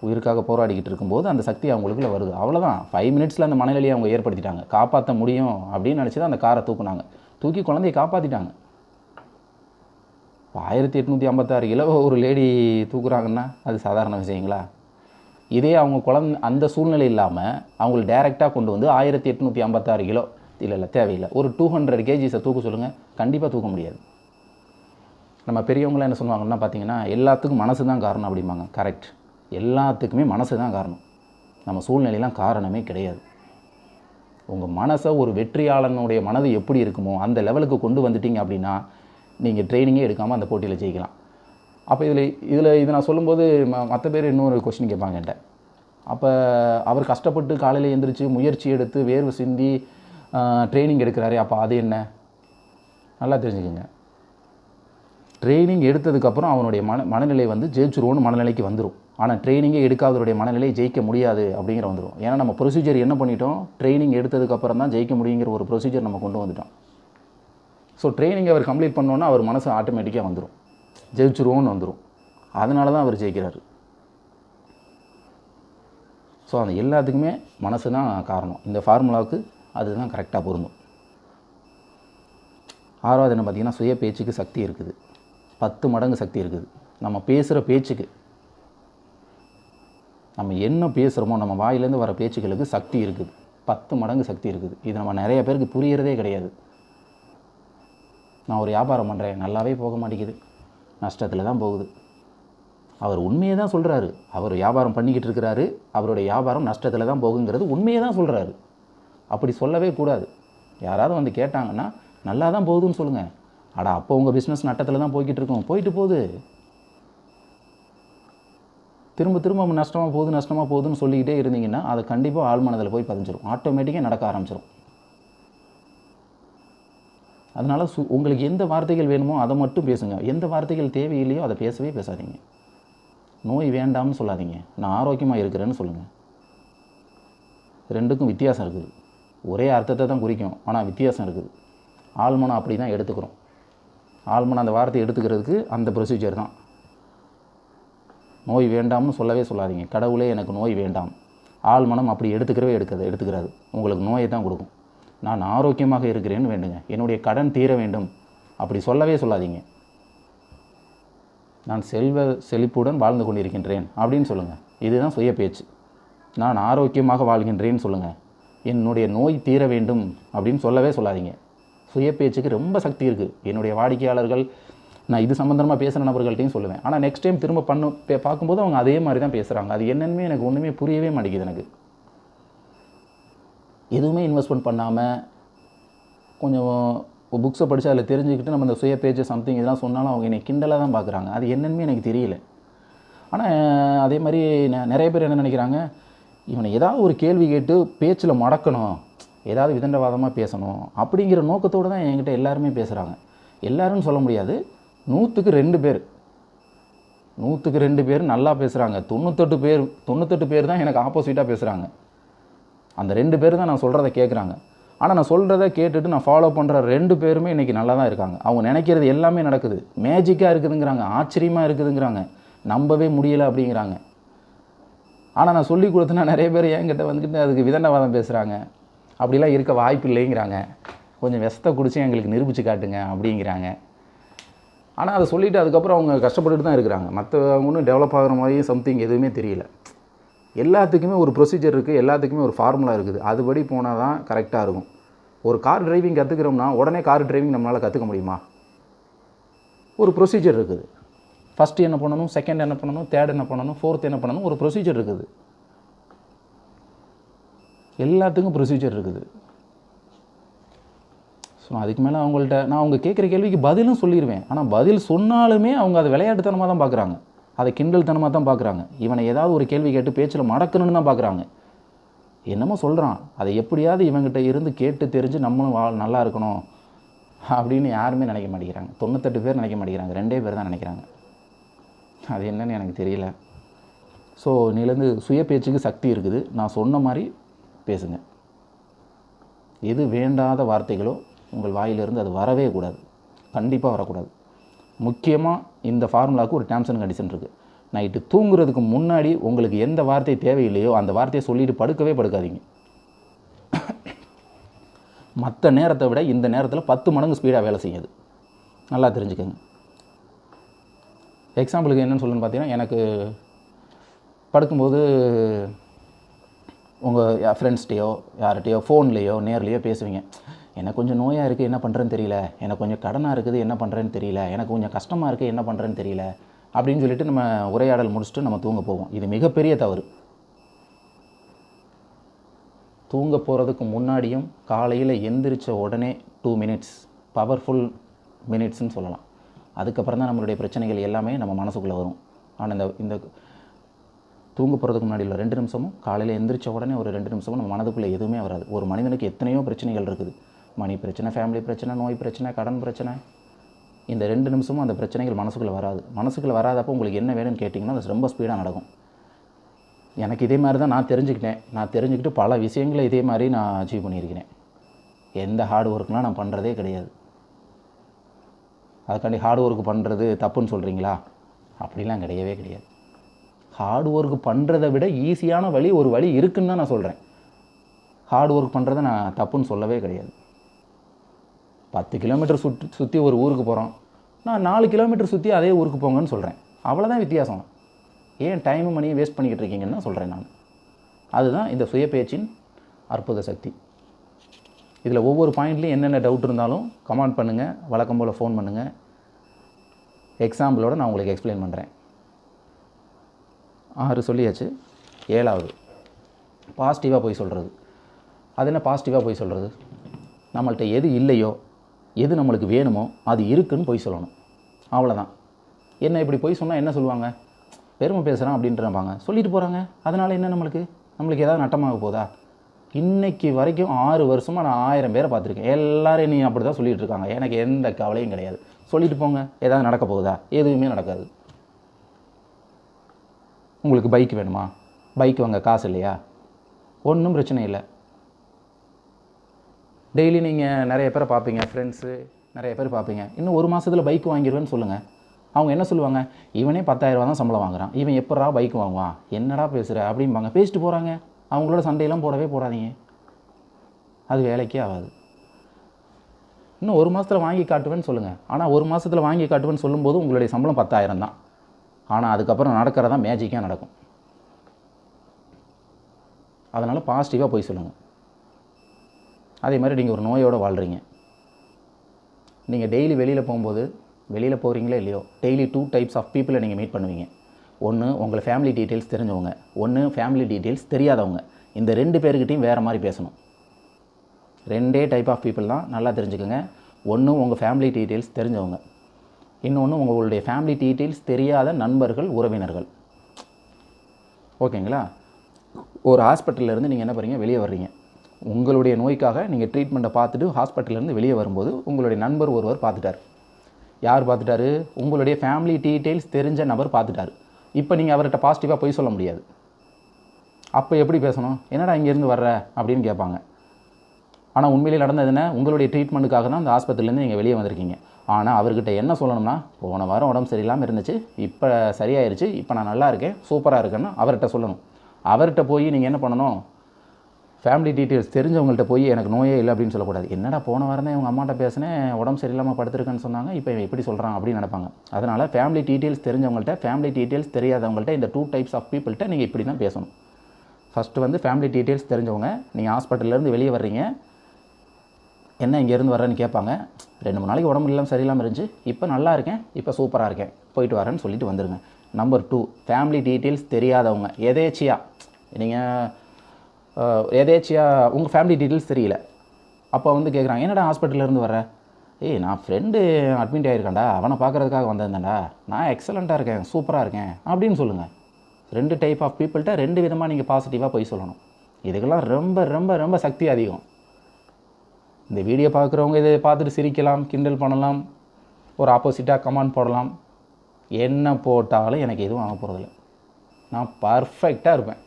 உயிருக்காக போராடிக்கிட்டு இருக்கும்போது அந்த சக்தி அவங்களுக்குள்ள வருது. அவ்வளோதான் ஃபைவ் மினிட்ஸில் அந்த மனநிலையை அவங்க ஏற்படுத்திட்டாங்க. காப்பாற்ற முடியும் அப்படின்னு நினச்சி தான் அந்த காரை தூக்குனாங்க. தூக்கி குழந்தைய காப்பாற்றிட்டாங்க இப்போ ஆயிரத்தி எட்நூற்றி ஐம்பத்தாறு கிலோ ஒரு லேடி தூக்குறாங்கன்னா அது சாதாரண விஷயங்களா? இதே அவங்க குழந்த அந்த சூழ்நிலை இல்லாமல் அவங்களை டைரெக்டாக கொண்டு வந்து ஆயிரத்தி எட்நூற்றி ஐம்பத்தாறு கிலோ இல்லை இல்லை தேவையில்லை. ஒரு டூ ஹண்ட்ரட் கேஜிஸை தூக்க சொல்லுங்கள் கண்டிப்பாக தூக்க முடியாது. நம்ம பெரியவங்களாம் என்ன சொல்லுவாங்கன்னா பார்த்தீங்கன்னா எல்லாத்துக்கும் மனசு தான் காரணம் அப்படிம்பாங்க. கரெக்ட் எல்லாத்துக்குமே மனசு தான் காரணம். நம்ம சூழ்நிலையெல்லாம் காரணமே கிடையாது. உங்கள் மனசை ஒரு வெற்றியாளனுடைய மனது எப்படி இருக்குமோ அந்த லெவலுக்கு கொண்டு வந்துட்டீங்க அப்படின்னா நீங்கள் ட்ரைனிங்கே எடுக்காமல் அந்த போட்டியில் ஜெயிக்கலாம். அப்போ இதில் இதில் இது நான் சொல்லும்போது மற்ற பேர் இன்னொரு கொஸ்டின் கேட்பாங்க என்கிட்ட. அப்போ அவர் கஷ்டப்பட்டு காலையில் எழுந்திரிச்சு முயற்சி எடுத்து வேர்வை சிந்தி ட்ரைனிங் எடுக்கிறாரே அப்போ அது என்ன? நல்லா தெரிஞ்சுக்கோங்க. ட்ரைனிங் எடுத்ததுக்கப்புறம் அவனுடைய மன மனநிலை வந்து ஜெயிச்சிருவோன்னு மனநிலைக்கு வந்துடும் ஆனால் ட்ரைனிங்கே எடுக்காதவருடைய மனநிலை ஜெயிக்க முடியாது அப்படிங்கிற வந்துடும் ஏன்னா நம்ம ப்ரொசீஜர் என்ன பண்ணிட்டோம்? ட்ரைனிங் எடுத்ததுக்கப்புறம் தான் ஜெயிக்க முடியுங்கிற ஒரு ப்ரொசீஜர் நம்ம கொண்டு வந்துட்டோம். ஸோ ட்ரைனிங் அவர் கம்ப்ளீட் பண்ணோன்னா அவர் மனசு ஆட்டோமேட்டிக்காக வந்துடும் ஜெயிச்சிருவோன்னு வந்துடும் அதனால தான் அவர் ஜெயிக்கிறார். ஸோ அந்த எல்லாத்துக்குமே மனசு தான் காரணம். இந்த ஃபார்முலாவுக்கு அதுதான் கரெக்டாக பொருந்தும். ஆறாவது என்ன பார்த்தீங்கன்னா சுய பேச்சுக்கு சக்தி இருக்குது. பத்து மடங்கு சக்தி இருக்குது. நம்ம பேசுகிற பேச்சுக்கு நம்ம என்ன பேசுகிறோமோ நம்ம வாயிலேருந்து வர பேச்சுகளுக்கு சக்தி இருக்குது. பத்து மடங்கு சக்தி இருக்குது. இது நம்ம நிறைய பேருக்கு புரியறதே கிடையாது. நான் ஒரு வியாபாரம் பண்ணுறேன் நல்லாவே போக மாட்டேங்குது. நஷ்டத்தில் தான் போகுது. அவர் உண்மையை தான் சொல்கிறாரு அவர் வியாபாரம் பண்ணிக்கிட்டு இருக்கிறாரு. அவருடைய வியாபாரம் நஷ்டத்தில் தான் போகுங்கிறது உண்மையை தான் சொல்கிறாரு அப்படி சொல்லவே கூடாது. யாராவது வந்து கேட்டாங்கன்னா நல்லா தான் போகுதுன்னு சொல்லுங்கள் அடா அப்போ உங்கள் பிஸ்னஸ் நட்டத்தில் தான் போய்கிட்டு இருக்கோம். போயிட்டு போகுது. திரும்ப திரும்ப நஷ்டமாக போகுது நஷ்டமாக போகுதுன்னு சொல்லிக்கிட்டே இருந்தீங்கன்னா அதை கண்டிப்பாக ஆழ்மனதில் போய் பதிஞ்சிடும் ஆட்டோமேட்டிக்காக நடக்க ஆரம்பிச்சிடும் அதனால் சு உங்களுக்கு எந்த வார்த்தைகள் வேணுமோ அதை மட்டும் பேசுங்க. எந்த வார்த்தைகள் தேவையில்லையோ அதை பேசவே பேசாதீங்க. நோய் வேண்டாம்னு சொல்லாதீங்க. நான் ஆரோக்கியமாக இருக்கிறேன்னு சொல்லுங்கள் ரெண்டுக்கும் வித்தியாசம் இருக்குது. ஒரே அர்த்தத்தை தான் குறிக்கும். ஆனால் வித்தியாசம் இருக்குது. ஆழ்மனம் அப்படி தான் எடுத்துக்கிறோம். ஆழ்மனம் அந்த வார்த்தையை எடுத்துக்கிறதுக்கு அந்த ப்ரொசீஜர் தான். நோய் வேண்டாம்னு சொல்லவே சொல்லாதீங்க. கடவுளே எனக்கு நோய் வேண்டாம். ஆழ்மனம் அப்படி எடுத்துக்கிறவே எடுக்கிறது எடுத்துக்கிறாது. உங்களுக்கு நோயை தான் கொடுக்கும். நான் ஆரோக்கியமாக இருக்கிறேன்னு வேண்டுங்க. என்னுடைய கடன் தீர வேண்டும். அப்படி சொல்லவே சொல்லாதீங்க. நான் செல்வ செழிப்புடன் வாழ்ந்து கொண்டிருக்கின்றேன். அப்படின்னு சொல்லுங்கள் இதுதான் சுய பேச்சு. நான் ஆரோக்கியமாக வாழ்கின்றேன்னு சொல்லுங்கள் என்னுடைய நோய் தீர வேண்டும் அப்படின்னு சொல்லவே சொல்லாதீங்க. சுய பேச்சுக்கு ரொம்ப சக்தி இருக்குது என்னுடைய வாடிக்கையாளர்கள் நான் இது சம்மந்தமாக பேசுகிற நபர்கள்ட்டையும் சொல்லுவேன். ஆனால் நெக்ஸ்ட் டைம் திரும்ப பண்ண பார்க்கும்போது அவங்க அதே மாதிரி தான் பேசுகிறாங்க அது என்னென்னமே எனக்கு ஒன்றுமே புரியவே மாட்டேங்குது எனக்கு. எதுவுமே இன்வெஸ்ட்மெண்ட் பண்ணாமல் கொஞ்சம் புக்ஸை படித்து அதில் தெரிஞ்சுக்கிட்டு நம்ம இந்த சுய பேச்சு சம்திங் இதெல்லாம் சொன்னாலும் அவங்க என்னை கிண்டலாக தான் பார்க்குறாங்க அது என்னென்னு எனக்கு தெரியல. ஆனால் அதே மாதிரி நெ- நிறைய பேர் என்ன நினைக்கிறாங்க? இவனை ஏதாவது ஒரு கேள்வி கேட்டு பேச்சில் மடக்கணும். ஏதாவது விதண்டவாதமாக பேசணும். அப்படிங்கிற நோக்கத்தோடு தான் என்கிட்ட எல்லாருமே பேசுகிறாங்க எல்லாரும் சொல்ல முடியாது. நூற்றுக்கு ரெண்டு பேர். நூற்றுக்கு ரெண்டு பேர் நல்லா பேசுகிறாங்க தொண்ணூத்தெட்டு பேர் தொண்ணூத்தெட்டு பேர் தான் எனக்கு ஆப்போசிட்டாக பேசுகிறாங்க அந்த ரெண்டு பேர் தான் நான் சொல்கிறத கேட்குறாங்க ஆனால் நான் சொல்கிறத கேட்டுட்டு நான் ஃபாலோ பண்ணுற ரெண்டு பேருமே இன்றைக்கி நல்லா தான் இருக்காங்க. அவங்க நினைக்கிறது எல்லாமே நடக்குது. மேஜிக்காக இருக்குதுங்கிறாங்க. ஆச்சரியமாக இருக்குதுங்கிறாங்க. நம்பவே முடியலை அப்படிங்கிறாங்க. ஆனால் நான் சொல்லி கொடுத்தனா நிறைய பேர் என்கிட்ட வந்துக்கிட்டு அதுக்கு விதண்டவாதம் பேசுகிறாங்க அப்படிலாம் இருக்க வாய்ப்பு இல்லைங்கிறாங்க. கொஞ்சம் விஷத்தை குடிச்சு எங்களுக்கு நிரூபித்து காட்டுங்க அப்படிங்கிறாங்க. ஆனால் அதை சொல்லிவிட்டு அதுக்கப்புறம் அவங்க கஷ்டப்பட்டுட்டு தான் இருக்கிறாங்க. மற்றவங்களும் ஒன்றும் டெவலப் ஆகிற மாதிரி சம்திங் எதுவுமே தெரியல. எல்லாத்துக்குமே ஒரு ப்ரொசீஜர் இருக்குது எல்லாத்துக்குமே ஒரு ஃபார்முலா இருக்குது. அதுபடி போனால் தான் கரெக்டாக இருக்கும். ஒரு கார் டிரைவிங் கற்றுக்கிறோம்னா உடனே கார் டிரைவிங் நம்மளால் கற்றுக்க முடியுமா? ஒரு ப்ரொசீஜர் இருக்குது. ஃபஸ்ட்டு என்ன பண்ணணும்? செகண்ட் என்ன பண்ணணும்? தேர்ட் என்ன பண்ணணும்? ஃபோர்த் என்ன பண்ணணும்? ஒரு ப்ரொசீஜர் இருக்குது. எல்லாத்துக்கும் ப்ரொசீஜர் இருக்குது. ஸோ அதுக்கு மேலே அவங்கள்ட்ட நான் அவங்க கேட்குற கேள்விக்கு பதிலும் சொல்லிடுவேன் ஆனால் பதில் சொன்னாலுமே அவங்க அதை விளையாட்டுத்தனமாக தான் பார்க்குறாங்க அதை கிண்டல்தனமாக தான் பார்க்குறாங்க இவனை ஏதாவது ஒரு கேள்வி கேட்டு பேச்சில் மடக்கணும்னு தான் பார்க்குறாங்க என்னமோ சொல்கிறான் அதை எப்படியாவது இவங்கிட்ட இருந்து கேட்டு தெரிஞ்சு நம்மளும் வா நல்லா இருக்கணும் அப்படின்னு யாருமே நினைக்க மாட்டேங்கிறாங்க. தொண்ணூத்தெட்டு பேர் நினைக்க மாட்டேங்கிறாங்க. ரெண்டே பேர் தான் நினைக்கிறாங்க. அது என்னன்னு எனக்கு தெரியல. ஸோ நீலேருந்து சுய பேச்சுக்கு சக்தி இருக்குது. நான் சொன்ன மாதிரி பேசுங்க. எது வேண்டாத வார்த்தைகளோ உங்கள் வாயிலிருந்து அது வரவே கூடாது. கண்டிப்பாக வரக்கூடாது. முக்கியமாக இந்த ஃபார்முலாவுக்கு ஒரு டேர்ம்ஸ் அண்ட் கண்டிஷன் இருக்குது நைட்டு தூங்குறதுக்கு முன்னாடி உங்களுக்கு எந்த வார்த்தை தேவையில்லையோ அந்த வார்த்தையை சொல்லிவிட்டு படுக்கவே படுக்காதீங்க. மற்ற நேரத்தை விட இந்த நேரத்தில் பத்து மடங்கு ஸ்பீடாக வேலை செய்யுது. நல்லா தெரிஞ்சுக்கோங்க. எக்ஸாம்பிளுக்கு என்னென்னு சொல்லுன்னு பார்த்தீங்கன்னா எனக்கு படுக்கும்போது உங்கள் ஃப்ரெண்ட்ஸ்கிட்டையோ யார்கிட்டையோ ஃபோன்லேயோ நேர்லேயோ பேசுவீங்க. எனக்கு கொஞ்சம் நோயாக இருக்குது என்ன பண்ணுறேன்னு தெரியல. எனக்கு கொஞ்சம் கடனாக இருக்குது என்ன பண்ணுறேன்னு தெரியல. எனக்கு கொஞ்சம் கஷ்டமாக இருக்குது என்ன பண்ணுறேன்னு தெரியல. அப்படின்னு சொல்லிட்டு நம்ம உரையாடல் முடிச்சுட்டு நம்ம தூங்க போவோம். இது மிகப்பெரிய தவறு. தூங்க போகிறதுக்கு முன்னாடியும் காலையில் எந்திரிச்ச உடனே டூ மினிட்ஸ் பவர்ஃபுல் மினிட்ஸ்னு சொல்லலாம். அதுக்கப்புறம் தான் நம்மளுடைய பிரச்சனைகள் எல்லாமே நம்ம மனசுக்குள்ளே வரும். ஆனால் இந்த இந்த தூங்க போகிறதுக்கு முன்னாடி இல்லை ரெண்டு நிமிஷமும் காலையில் எந்திரிச்ச உடனே ஒரு ரெண்டு நிமிஷமும் நம்ம மனதுக்குள்ளே எதுவுமே வராது. ஒரு மனிதனுக்கு எத்தனையோ பிரச்சனைகள் இருக்குது. மணி பிரச்சனை ஃபேமிலி பிரச்சனை நோய் பிரச்சனை கடன் பிரச்சனை. இந்த ரெண்டு நிமிஷமும் அந்த பிரச்சனைகள் மனசுக்குள்ளே வராது. மனசுக்குள்ளே வராதப்போ உங்களுக்கு என்ன வேணும்னு கேட்டிங்கன்னா அது ரொம்ப ஸ்பீடாக நடக்கும். எனக்கு இதே மாதிரி தான் நான் தெரிஞ்சுக்கிட்டேன். நான் தெரிஞ்சுக்கிட்டு பல விஷயங்களை இதே மாதிரி நான் அச்சீவ் பண்ணியிருக்கிறேன். எந்த ஹார்ட் ஒர்க்லாம் நான் பண்ணுறதே கிடையாது. அதுக்காண்டி ஹார்ட் ஒர்க் பண்ணுறது தப்புன்னு சொல்கிறீங்களா அப்படிலாம் கிடையவே கிடையாது. ஹார்ட் ஒர்க் பண்ணுறதை விட ஈஸியான வழி ஒரு வழி இருக்குன்னு தான் நான் சொல்கிறேன் ஹார்ட் ஒர்க் பண்ணுறதை நான் தப்புன்னு சொல்லவே கிடையாது. பத்து கிலோமீட்டர் சுற்றி சுற்றி ஒரு ஊருக்கு போகிறோம் நான் நாலு கிலோமீட்டர் சுற்றி அதே ஊருக்கு போங்கன்னு சொல்கிறேன் அவ்வளோதான் வித்தியாசம். ஏன் டைமு மணியை வேஸ்ட் பண்ணிக்கிட்டு இருக்கீங்கன்னு தான் சொல்கிறேன் நான். அதுதான் இந்த சுய பேச்சின் அற்புத சக்தி. இதில் ஒவ்வொரு பாயிண்ட்லையும் என்னென்ன டவுட் இருந்தாலும் கமெண்ட் பண்ணுங்கள் வழக்கம் போல் ஃபோன் பண்ணுங்கள் எக்ஸாம்பிளோட நான் உங்களுக்கு எக்ஸ்பிளைன் பண்ணுறேன் ஆறு சொல்லியாச்சு. ஏழாவது. பாசிட்டிவாக போய் சொல்கிறது அது என்ன பாசிட்டிவாக போய் சொல்கிறது நம்மள்கிட்ட எது இல்லையோ எது நம்மளுக்கு வேணுமோ அது இருக்குன்னு போய் சொல்லணும். அவ்வளோதான் என்ன இப்படி போய் சொன்னால் என்ன சொல்லுவாங்க? பெருமை பேசுகிறான் அப்படின்றப்பாங்க சொல்லிட்டு போகிறாங்க அதனால் என்ன நம்மளுக்கு? நம்மளுக்கு ஏதாவது நட்டமாக போதா? இன்றைக்கி வரைக்கும் ஆறு வருஷமாக நான் ஆயிரம் பேரை பார்த்துருக்கேன். எல்லோரும் நீ அப்படி தான் சொல்லிட்டு இருக்காங்க. எனக்கு எந்த கவலையும் கிடையாது. சொல்லிட்டு போங்க. ஏதாவது நடக்க போகுதா? எதுவுமே நடக்காது. உங்களுக்கு பைக் வேணுமா? பைக் வாங்க காசு இல்லையா? ஒன்றும் பிரச்சனை இல்லை. டெய்லி நீங்கள் நிறைய பேரை பார்ப்பீங்க ஃப்ரெண்ட்ஸு நிறைய பேர் பார்ப்பீங்க. இன்னும் ஒரு மாதத்தில் பைக் வாங்கிடுவேன்னு சொல்லுங்கள் அவங்க என்ன சொல்லுவாங்க? இவனே பத்தாயிரரூவா தான் சம்பளம் வாங்குறான். இவன் எப்படா பைக் வாங்குவான்? என்னடா பேசுகிற அப்படிம்பாங்க. பேசிட்டு போகிறாங்க அவங்களோட சண்டையெல்லாம் போடவே போடாதீங்க. அது வேலைக்கே ஆகாது. இன்னும் ஒரு மாதத்தில் வாங்கி காட்டுவேன்னு சொல்லுங்கள் ஆனால் ஒரு மாதத்தில் வாங்கி காட்டுவேன்னு சொல்லும்போது உங்களுடைய சம்பளம் பத்தாயிரம் தான். ஆனால் அதுக்கப்புறம் நடக்கிறதான் மேஜிக்காக நடக்கும். அதனால் பாசிட்டிவாக போய் சொல்லுங்கள் அதே மாதிரி நீங்கள் ஒரு நோயோடு வாழ்கிறீங்க நீங்கள் டெய்லி வெளியில் போகும்போது வெளியில் போகிறீங்களோ இல்லையோ டெய்லி டூ டைப்ஸ் ஆஃப் பீப்புளை நீங்கள் மீட் பண்ணுவீங்க. ஒன்று உங்களை ஃபேமிலி டீட்டெயில்ஸ் தெரிஞ்சவங்க. ஒன்று ஃபேமிலி டீட்டெயில்ஸ் தெரியாதவங்க. இந்த ரெண்டு பேர்கிட்டையும் வேறு மாதிரி பேசணும். ரெண்டே டைப் ஆஃப் பீப்புள் தான் நல்லா தெரிஞ்சுக்கோங்க. ஒன்று உங்கள் ஃபேமிலி டீட்டெயில்ஸ் தெரிஞ்சவங்க. இன்னொன்று உங்களுடைய ஃபேமிலி டீட்டெயில்ஸ் தெரியாத நண்பர்கள் உறவினர்கள். ஓகேங்களா? ஒரு ஹாஸ்பிட்டல்லேருந்து நீங்கள் என்ன பண்ணுறீங்க வெளியே வர்றீங்க. உங்களுடைய நோய்க்காக நீங்கள் ட்ரீட்மெண்ட்டை பார்த்துட்டு ஹாஸ்பிட்டலேருந்து வெளியே வரும்போது உங்களுடைய நண்பர் ஒருவர் பார்த்துட்டார். யார் பார்த்துட்டாரு? உங்களுடைய ஃபேமிலி டீட்டெயில்ஸ் தெரிஞ்ச நபர் பார்த்துட்டாரு. இப்போ நீங்கள் அவர்கிட்ட பாசிட்டிவாக போய் சொல்ல முடியாது. அப்போ எப்படி பேசணும்? என்னடா இங்கேருந்து வர்ற? அப்படின்னு கேட்பாங்க. ஆனால் உண்மையிலே நடந்தது என்ன? உங்களுடைய ட்ரீட்மெண்ட்டுக்காக தான் அந்த ஆஸ்பத்திரியிலேருந்து நீங்கள் வெளியே வந்திருக்கீங்க. ஆனால் அவர்கிட்ட என்ன சொல்லணும்னா போன வாரம் உடம்பு சரியில்லாமல் இருந்துச்சு. இப்போ சரியாயிருச்சு. இப்போ நான் நல்லா இருக்கேன். சூப்பராக இருக்கேன்னு அவர்கிட்ட சொல்லணும். அவர்கிட்ட போய் நீங்கள் என்ன பண்ணணும்? ஃபேமிலி டீட்டெயில்ஸ் தெரிஞ்சவங்கள்ட்ட போய் எனக்கு நோயே இல்லை அப்படின்னு சொல்லக்கூடாது. என்னடா போன வாரம் தான் இவங்க அம்மாட்ட பேசினேன் உடம்பு சரியில்லாமல் படுத்திருக்கேன்னு சொன்னாங்க இப்போ இவன் எப்படி சொல்கிறான் அப்படின்னு நினைப்பாங்க. அதனால் ஃபேமிலி டீட்டெயில்ஸ் தெரிஞ்சவங்கள்ட்ட ஃபேமிலி டீட்டெயில்ஸ் தெரியாதவங்கள்ட்ட இந்த டூ டைப்ஸ் ஆஃப் பீப்புள்கிட்ட நீங்கள் இப்படி தான் பேசணும். ஃபஸ்ட்டு வந்து ஃபேமிலி டீட்டெயில்ஸ் தெரிஞ்சவங்க நீங்கள் ஹாஸ்பிட்டல்லேருந்து வெளியே வர்றீங்க. என்ன இங்கேருந்து வர்றேன்னு கேட்பாங்க. ரெண்டு மூணு நாளைக்கு உடம்பு இல்லாமல் சரியில்லாமல் இருந்துச்சு இப்போ நல்லா இருக்கேன் இப்போ சூப்பராக இருக்கேன் போயிட்டு வரேன்னு சொல்லிட்டு வந்துடுங்க நம்பர் டூ ஃபேமிலி டீட்டெயில்ஸ் தெரியாதவங்க எதேச்சியாக நீங்கள் எதேச்சியாக உங்கள் ஃபேமிலி டீட்டெயில்ஸ் தெரியல. அப்போ வந்து கேட்குறாங்க என்னடா ஹாஸ்பிட்டல்லேருந்து வர ஏய் நான் ஃப்ரெண்டு அட்மிட் ஆகிருக்கேன்டா அவனை பார்க்குறதுக்காக வந்திருந்தேன்டா. நான் எக்ஸலண்ட்டாக இருக்கேன் சூப்பராக இருக்கேன் அப்படின்னு சொல்லுங்கள் ரெண்டு டைப் ஆஃப் பீப்புள்கிட்ட ரெண்டு விதமாக நீங்கள் பாசிட்டிவாக போய் சொல்லணும். இதுக்கெல்லாம் ரொம்ப ரொம்ப ரொம்ப சக்தி அதிகம். இந்த வீடியோ பார்க்குறவங்க இதை பார்த்துட்டு சிரிக்கலாம் கிண்டல் பண்ணலாம் ஒரு ஆப்போசிட்டாக கமெண்ட் போடலாம். என்ன போட்டாலும் எனக்கு எதுவும் ஆக போகிறதில்ல நான் பர்ஃபெக்டாக இருப்பேன்.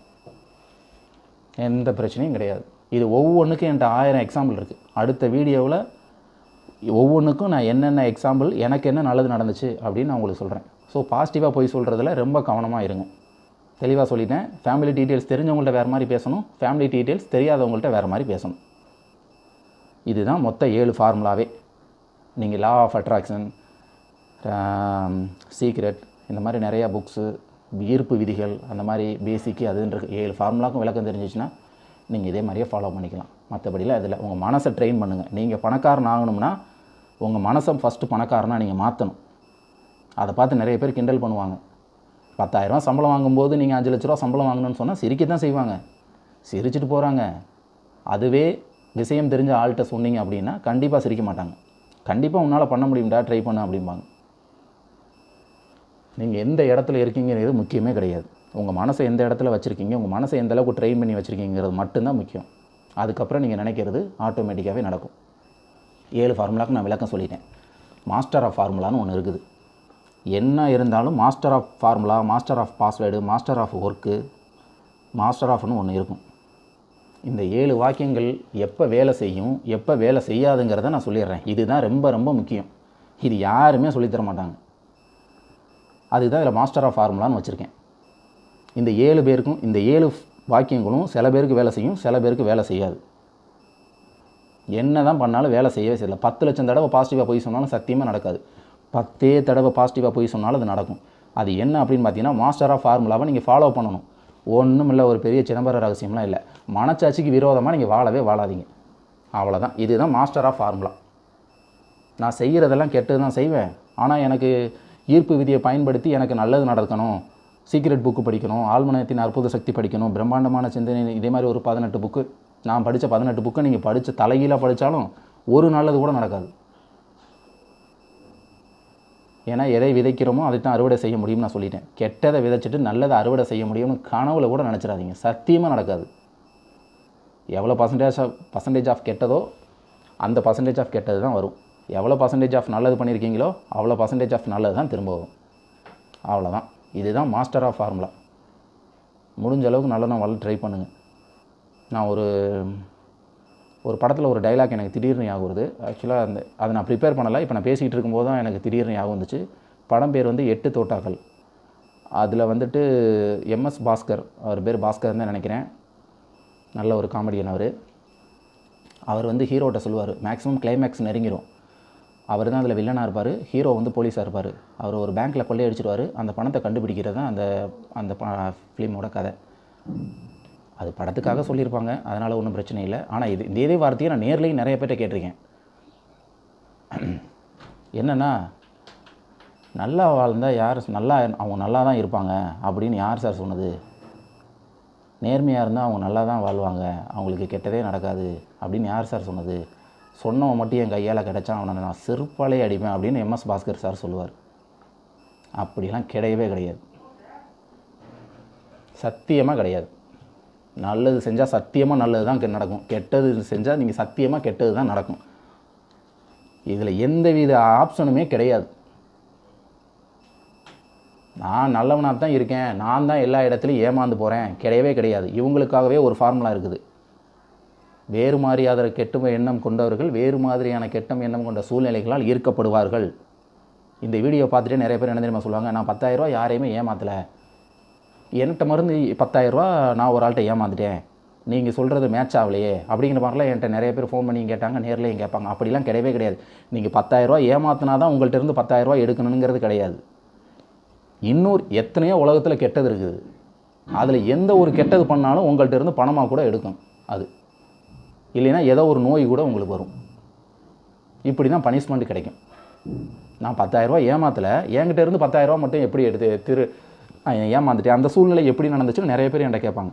எந்த பிரச்சனையும் கிடையாது. இது ஒவ்வொன்றுக்கும் என்கிட்ட ஆயிரம் எக்ஸாம்பிள் இருக்குது அடுத்த வீடியோவில் ஒவ்வொன்றுக்கும் நான் என்னென்ன எக்ஸாம்பிள் எனக்கு என்ன நல்லது நடந்துச்சு அப்படின்னு நான் உங்களுக்கு சொல்கிறேன் ஸோ பாசிட்டிவாக போய் சொல்கிறதுல ரொம்ப கவனமாக இருங்க. தெளிவாக சொல்லிட்டேன். ஃபேமிலி டீட்டெயில்ஸ் தெரிஞ்சவங்கள்ட்ட வேறு மாதிரி பேசணும். ஃபேமிலி டீட்டெயில்ஸ் தெரியாதவங்கள்ட்ட வேறு மாதிரி பேசணும். இதுதான் மொத்த ஏழு ஃபார்முலாவே நீங்கள் லா ஆஃப் அட்ராக்ஷன் சீக்ரெட் இந்த மாதிரி நிறையா புக்ஸு ஈர்ப்பு விதிகள் அந்த மாதிரி பேசிக்கு அதுன்ற ஏழு ஃபார்முலாக்கும் விளக்கம் தெரிஞ்சிச்சுன்னா நீங்கள் இதே மாதிரியே ஃபாலோ பண்ணிக்கலாம். மற்றபடிலாம் இதில் உங்கள் மனசை ட்ரெயின் பண்ணுங்கள் நீங்கள் பணக்காரன் ஆகணும்னா உங்கள் மனசை ஃபஸ்ட்டு பணக்காரனாக நீங்கள் மாற்றணும் அதை பார்த்து நிறைய பேர் கிண்டல் பண்ணுவாங்க. பத்தாயிரரூவா சம்பளம் வாங்கும்போது நீங்கள் அஞ்சு லட்ச ரூபா சம்பளம் வாங்கணும்னு சொன்னால் சிரிக்க தான் செய்வாங்க. சிரிச்சிட்டு போகிறாங்க அதுவே விஷயம் தெரிஞ்ச ஆள்கிட்ட சொன்னீங்க அப்படின்னா கண்டிப்பாக சிரிக்க மாட்டாங்க. கண்டிப்பாக உன்னால் பண்ண முடியும்டா ட்ரை பண்ண அப்படிம்பாங்க. நீங்கள் எந்த இடத்துல இருக்கீங்கிறது முக்கியமே கிடையாது. உங்கள் மனசை எந்த இடத்துல வச்சுருக்கீங்க உங்கள் மனசை எந்த அளவுக்கு ட்ரெயின் பண்ணி வச்சுருக்கீங்கிறது மட்டும்தான் முக்கியம். அதுக்கப்புறம் நீங்கள் நினைக்கிறது ஆட்டோமேட்டிக்காகவே நடக்கும். ஏழு ஃபார்முலாவுக்கு நான் விளக்கம் சொல்லிட்டேன். மாஸ்டர் ஆஃப் ஃபார்முலான்னு ஒன்று இருக்குது. என்ன இருந்தாலும் master of formula master of password master of work master ஆஃப்னு ஒன்று இருக்கும். இந்த ஏழு வாக்கியங்கள் எப்போ வேலை செய்யும் எப்போ வேலை செய்யாதுங்கிறத நான் சொல்லிடுறேன். இதுதான் ரொம்ப ரொம்ப முக்கியம். இது யாருமே சொல்லித்தர மாட்டாங்க. அதுதான் இதில் மாஸ்டர் ஆஃப் ஃபார்முலான்னு வச்சுருக்கேன். இந்த ஏழு பேருக்கும் இந்த ஏழு வாக்கியங்களும் சில பேருக்கு வேலை செய்யும் சில பேருக்கு வேலை செய்யாது. என்ன தான் பண்ணாலும் வேலை செய்யவே செய்யல. பத்து லட்சம் தடவை பாசிட்டிவாக போய் சொன்னாலும் சத்தியமாக நடக்காது. பத்தே தடவை பாசிட்டிவாக போய் சொன்னாலும் அது நடக்கும். அது என்ன அப்படின்னு பார்த்தீங்கன்னா மாஸ்டர் ஆஃப் ஃபார்முலாவை நீங்கள் ஃபாலோ பண்ணணும். ஒன்றும் இல்லை ஒரு பெரிய சிதம்பர ரகசியம்லாம் இல்லை. மனச்சாட்சிக்கு விரோதமாக நீங்கள் வாழவே வாழாதீங்க. அவ்வளோதான் இதுதான் மாஸ்டர் ஆஃப் ஃபார்முலா நான் செய்கிறதெல்லாம் கெட்டு தான் செய்வேன். ஆனால் எனக்கு ஈர்ப்பு விதியை பயன்படுத்தி எனக்கு நல்லது நடக்கணும் சீக்ரெட் புக்கு படிக்கணும் ஆழ்மனத்தின் அற்புத சக்தி படிக்கணும் பிரம்மாண்டமான சிந்தனை இதே மாதிரி ஒரு பதினெட்டு புக்கு நான் படித்த பதினெட்டு புக்கை நீங்கள் படித்த தலைகீழாக படித்தாலும் ஒரு நல்லது கூட நடக்காது. ஏன்னா எதை விதைக்கிறோமோ அதை தான் அறுவடை செய்ய முடியும்னு நான் சொல்லிட்டேன். கெட்டதை விதைச்சிட்டு நல்லதை அறுவடை செய்ய முடியும்னு கனவுல கூட நினச்சிடாதீங்க. சத்தியமாக நடக்காது. எவ்வளோ பர்சன்டேஜ் ஆஃப் பர்சன்டேஜ் ஆஃப் கெட்டதோ அந்த பர்சன்டேஜ் ஆஃப் கெட்டது தான் வரும். எவ்வளோ பர்சன்டேஜ் ஆஃப் நல்லது பண்ணியிருக்கீங்களோ அவ்வளோ பர்சன்டேஜ் ஆஃப் நல்லது தான் திரும்ப வரும். அவ்வளோதான் இதுதான் மாஸ்டர் ஆஃப் ஃபார்முலா முடிஞ்ச அளவுக்கு நல்லதான் வளர ட்ரை பண்ணுங்கள் நான் ஒரு ஒரு படத்தில் ஒரு டைலாக் எனக்கு திடீர்னு ஞாபகம் வருது. ஆக்சுவலாக அந்த அதை நான் ப்ரிப்பேர் பண்ணலை. இப்போ நான் பேசிக்கிட்டு இருக்கும்போது தான் எனக்கு திடீர்னு ஞாபகம் வந்துச்சு. படம் பேர் வந்து எட்டு தோட்டாக்கள். அதில் வந்துட்டு எம்எஸ் பாஸ்கர் அவர் பேர் பாஸ்கர் தான் நினைக்கிறேன். நல்ல ஒரு காமெடியன் அவர். அவர் வந்து ஹீரோட்ட சொல்லுவார் மேக்ஸிமம் கிளைமேக்ஸ் நெருங்கிடும் அவர் தான் அதில் வில்லனாக இருப்பார். ஹீரோ வந்து போலீஸாக இருப்பார். அவர் ஒரு பேங்க்கில் கொள்ளையடிச்சிருவார் அந்த பணத்தை கண்டுபிடிக்கிறது தான் அந்த அந்த ஃபிலிமோட கதை. அது படத்துக்காக சொல்லியிருப்பாங்க. அதனால் ஒன்றும் பிரச்சனை இல்லை. ஆனால் இது இந்த இதே வார்த்தையை நான் நேர்லேயும் நிறைய பேர்ட்ட கேட்டிருக்கேன். என்னென்னா நல்லா வாழ்ந்தால் யார் நல்லா அவங்க நல்லா தான் இருப்பாங்க அப்படின்னு யார் சார் சொன்னது? நேர்மையாக இருந்தால் அவங்க நல்லா தான் வாழ்வாங்க. அவங்களுக்கு கெட்டதே நடக்காது அப்படின்னு யார் சார் சொன்னது? சொன்னவன் மட்டும் என் கையால் கிடச்சான் அவனை நான் செருப்பாலே அடிப்பேன் அப்படின்னு எம்எஸ் பாஸ்கர் சார் சொல்லுவார். அப்படிலாம் கிடையவே கிடையாது. சத்தியமாக கிடையாது. நல்லது செஞ்சால் சத்தியமாக நல்லது தான் நடக்கும். கெட்டது செஞ்சால் நீங்கள் சத்தியமாக கெட்டது தான் நடக்கும். இதில் எந்தவித ஆப்ஷனுமே கிடையாது. நான் நல்லவனாக தான் இருக்கேன். நான் தான் எல்லா இடத்துலையும் ஏமாந்து போகிறேன் கிடையவே கிடையாது. இவங்களுக்காகவே ஒரு ஃபார்முலா இருக்குது. வேறு மாதிரியாத கெட்ட எண்ணம் கொண்டவர்கள் வேறு மாதிரியான கெட்டம் எண்ணம் கொண்ட சூழ்நிலைகளால் ஈர்க்கப்படுவார்கள். இந்த வீடியோ பார்த்துட்டு நிறைய பேர் என்ன தெரியுமா சொல்லுவாங்க? நான் 10000 யாரையுமே ஏமாற்றலை என்கிட்ட மருந்து 10000 நான் ஒரு ஆள்கிட்ட ஏமாந்துட்டேன் நீங்கள் சொல்கிறது மேட்ச் ஆகலையே. அப்படிங்கிற மாதிரிலாம் என்கிட்ட நிறைய பேர் ஃபோன் பண்ணி கேட்டாங்க நேர்லேயும் கேட்பாங்க. அப்படிலாம் கிடையவே கிடையாது. நீங்கள் 10000 ஏமாத்தினா தான் உங்கள்கிட்ட இருந்து 10000 எடுக்கணுங்கிறது கிடையாது. இன்னொரு எத்தனையோ உலகத்தில் கெட்டது இருக்குது. அதில் எந்த ஒரு கெட்டது பண்ணாலும் உங்கள்கிட்ட இருந்து பணமாக கூட எடுக்கும் அது இல்லைன்னா ஏதோ ஒரு நோய் கூட உங்களுக்கு வரும். இப்படி தான் பனிஷ்மெண்ட் கிடைக்கும். நான் பத்தாயிரரூபா ஏமாத்தலை. என்கிட்ட இருந்து பத்தாயிரரூபா மட்டும் எப்படி எடுத்து திரு ஏமாந்துட்டேன். அந்த சூழ்நிலை எப்படி நடந்துச்சுன்னு நிறைய பேர் என்கிட்ட கேட்பாங்க.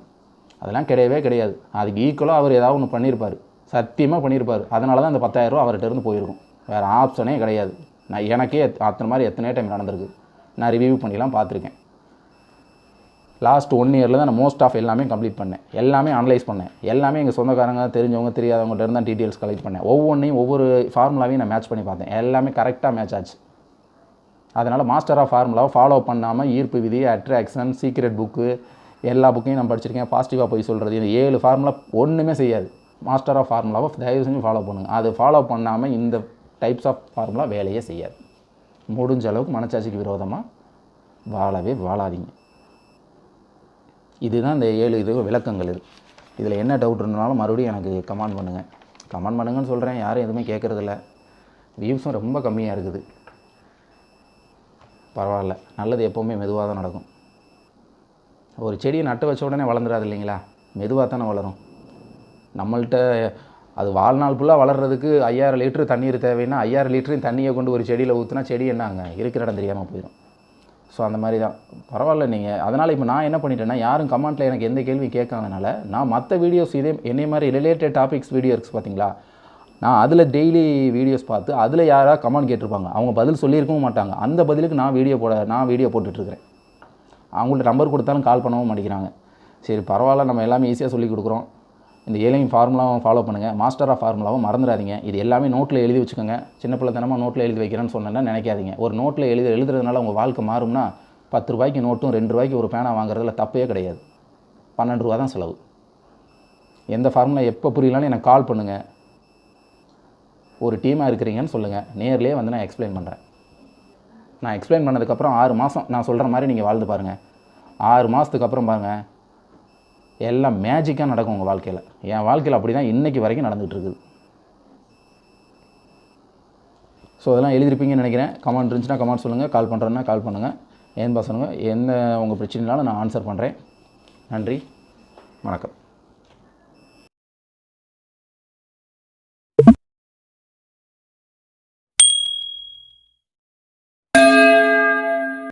அதெல்லாம் கிடையவே கிடையாது. அதுக்கு ஈக்குவலாக அவர் ஏதாவது ஒன்று பண்ணியிருப்பார் சத்தியமாக பண்ணியிருப்பார் அதனால தான் அந்த பத்தாயிரரூபா அவர்கிட்ட இருந்து போயிருக்கும். வேறு ஆப்ஷனே கிடையாது. நான் எனக்கே அத்தனை மாதிரி எத்தனை டைம் நடந்திருக்கு. நான் ரிவ்யூ பண்ணிலாம் பார்த்துருக்கேன். லாஸ்ட் ஒன் இயரில் தான் நான் மோஸ்ட் ஆஃப் எல்லாமே கம்ப்ளீட் பண்ணேன். எல்லாமே அனலைஸ் பண்ணேன். எல்லாமே எங்கள் சொந்தக்காரங்க தெரிஞ்சவங்க தெரியாதவங்கள்ட்ட இருந்தால் டீட்டெயில்ஸ் கலெக்ட் பண்ணேன். ஒவ்வொன்றையும் ஒவ்வொரு ஃபார்முலாவையும் நான் மேட்ச் பண்ணி பார்த்தேன். எல்லாமே கரெக்டாக மேட்ச் ஆச்சு. அதனால் மாஸ்டர் ஆஃப் ஃபார்முலாவை ஃபாலோ பண்ணாமல் ஈர்ப்பு விதி அட்ராக்ஷன் சீக்ரெட் புக்கு எல்லா புக்கையும் நான் படிச்சிருக்கேன். பாசிட்டிவாக போய் சொல்கிறது இந்த ஏழு ஃபார்முலா ஒன்றுமே செய்யாது. மாஸ்டர் ஆஃப் ஃபார்முலாவை தயவு செஞ்சு ஃபாலோ பண்ணுங்கள் அது ஃபாலோ பண்ணாமல் இந்த டைப்ஸ் ஆஃப் ஃபார்முலா வேலையே செய்யாது. முடிஞ்ச அளவுக்கு மனச்சாட்சிக்கு விரோதமாக வாழவே வாழாதீங்க. இதுதான் இந்த ஏழு இது விளக்கங்கள் இது. இதில் என்ன டவுட் இருந்தாலும் மறுபடியும் எனக்கு கமெண்ட் பண்ணுங்கள் கமெண்ட் பண்ணுங்கன்னு சொல்கிறேன் யாரும் எதுவுமே கேட்குறதில்ல. வியூஸும் ரொம்ப கம்மியாக இருக்குது. பரவாயில்ல நல்லது எப்போவுமே மெதுவாக தான் நடக்கும். ஒரு செடியை நட்டு வச்ச உடனே வளர்ந்துடாது இல்லைங்களா? மெதுவாக தானே வளரும். நம்மள்கிட்ட அது வாழ்நாள் ஃபுல்லாக வளர்கிறதுக்கு ஐயாயிரம் லிட்டரு தண்ணீர் தேவைன்னா ஐயாயிரம் லிட்டரையும் தண்ணியை கொண்டு ஒரு செடியில் ஊற்றுனா செடி என்னங்க? இருக்கிற இடம் தெரியாமல் போயிடும் ஸோ அந்த மாதிரி தான். பரவாயில்ல நீங்கள் அதனால் இப்போ நான் என்ன பண்ணிட்டேன்னா யாரும் கமெண்ட்டில் எனக்கு எந்த கேள்வி கேட்காதனால நான் மற்ற வீடியோஸ் இதே என்னை மாதிரி ரிலேட்டட் டாபிக்ஸ் வீடியோ இருக்குது பார்த்தீங்களா நான் அதில் டெய்லி வீடியோஸ் பார்த்து அதில் யாராவது கமெண்ட் கேட்டிருப்பாங்க? அவங்க பதில் சொல்லியிருக்கவும் மாட்டாங்க. அந்த பதிலுக்கு நான் வீடியோ போட நான் வீடியோ போட்டுட்ருக்கிறேன். அவங்கள்ட்ட நம்பர் கொடுத்தாலும் கால் பண்ணவும் மாட்டேங்கிறாங்க. சரி பரவாயில்ல நம்ம எல்லாமே ஈஸியாக சொல்லி கொடுக்குறோம். இந்த ஏழையும் ஃபார்முலாவும் ஃபாலோ பண்ணுங்கள் மாஸ்டர் ஆஃப் ஃபார்முலாவும் மறந்துடாதீங்க. இது எல்லாமே நோட்டில் எழுதி வச்சுக்கோங்க. சின்ன பிள்ளைத்தனமாக நோட்டில் எழுதி வைக்கிறேன்னு சொன்னேன்னா நினைக்காதீங்க. ஒரு நோட்டில் எழுதி எழுதுறதுனால உங்கள் வாழ்க்கை மாறும்னா பத்து ரூபாய்க்கு நோட்டும் ரெண்டு ரூபாய்க்கு ஒரு பேனா வாங்குறதுல தப்பே கிடையாது. பன்னெண்டு ரூபா தான் செலவு. எந்த ஃபார்முலா எப்போ புரியலான்னு எனக்கு கால் பண்ணுங்கள் ஒரு டீமாக இருக்கிறீங்கன்னு சொல்லுங்கள் நேர்லேயே வந்து நான் எக்ஸ்பிளைன் பண்ணுறேன் நான் எக்ஸ்பிளைன் பண்ணதுக்கப்புறம் ஆறு மாதம் நான் சொல்கிற மாதிரி நீங்கள் வாழ்ந்து பாருங்கள் ஆறு மாதத்துக்கு அப்புறம் பாருங்கள் எல்லாம் மேஜிக்காக நடக்கும் உங்கள் வாழ்க்கையில். என் வாழ்க்கையில் அப்படி தான் இன்றைக்கி வரைக்கும் நடந்துகிட்டு இருக்குது ஸோ அதெல்லாம் எழுதிருப்பீங்கன்னு நினைக்கிறேன். கமெண்ட் இருந்துச்சுன்னா கமெண்ட் சொல்லுங்கள் கால் பண்ணுறேன்னா கால் பண்ணுங்கள் ஏன் சொல்லுங்கள் எந்த உங்கள் பிரச்சனைனாலும் நான் ஆன்சர் பண்ணுறேன் நன்றி. வணக்கம்.